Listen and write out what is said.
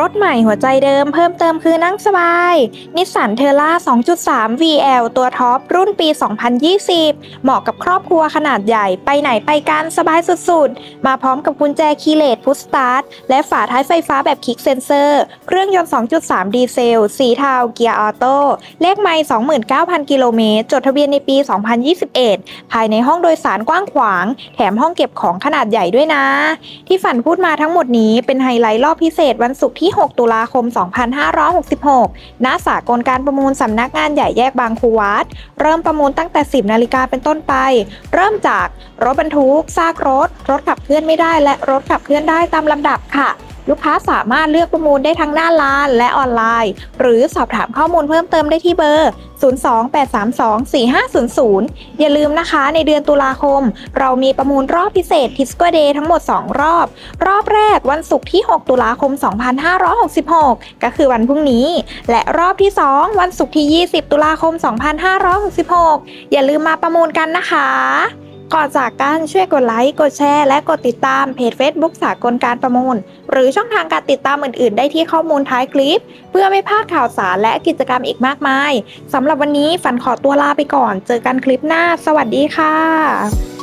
รถใหม่หัวใจเดิมเพิ่มเติมคือนั่งสบาย นิสสันเทอร่า 2.3 VL ตัวท็อป รุ่นปี 2020 เหมาะกับครอบครัวขนาดใหญ่ ไปไหนไปกันสบายสุดๆ มาพร้อมกับกุญแจคีย์เลสพุชสตาร์ท และฝาท้ายไฟฟ้าแบบคลิกเซนเซอร์ เครื่องยนต์ 2.3 ดีเซล สีเทาเกียร์ออโต้ เลขไม่29,000 กิโลเมตร จดทะเบียนในปี 2021 ภายในห้องโดยสารกว้างขวาง แถมห้องเก็บของขนาดใหญ่ด้วยนะ ที่ฝันพูดมาทั้งหมดนี้เป็นไฮไลท์รอบพิเศษวันศุกร์ที่ที่ 6 ตุลาคม 2566 ณ สากลการประมูลสำนักงานใหญ่แยกบางคูวัด เริ่มประมูลตั้งแต่ 10 นาฬิกาเป็นต้นไป เริ่มจากรถบรรทุก ซากรถ รถขับเคลื่อนไม่ได้ และรถขับเคลื่อนได้ตามลำดับค่ะ ลูกค้าสามารถเลือกประมูลได้ทั้งหน้าร้านและออนไลน์ หรือสอบถามข้อมูลเพิ่มเติมได้ที่เบอร์ 028324500 อย่าลืมนะคะในเดือนตุลาคม เรามีประมูลรอบพิเศษทิสโกเดย์ทั้งหมด 2 รอบ รอบแรกวันศุกร์ที่ 6 ตุลาคม 2566 ก็คือวันพรุ่งนี้ และรอบที่ 2 วันศุกร์ที่ 20 ตุลาคม 2566 อย่าลืมมาประมูลกันนะคะ ก่อนจากกันช่วยกดไลค์กดแชร์และกดติดตามเพจ Facebook สากลการประมูล หรือช่องทางการติดตามอื่น ๆ ได้ที่ข้อมูลท้ายคลิป เพื่อไม่พลาดข่าวสารและกิจกรรมอีกมากมายสำหรับวันนี้ฝันขอตัวลาไปก่อน เจอกันคลิปหน้า สวัสดีค่ะ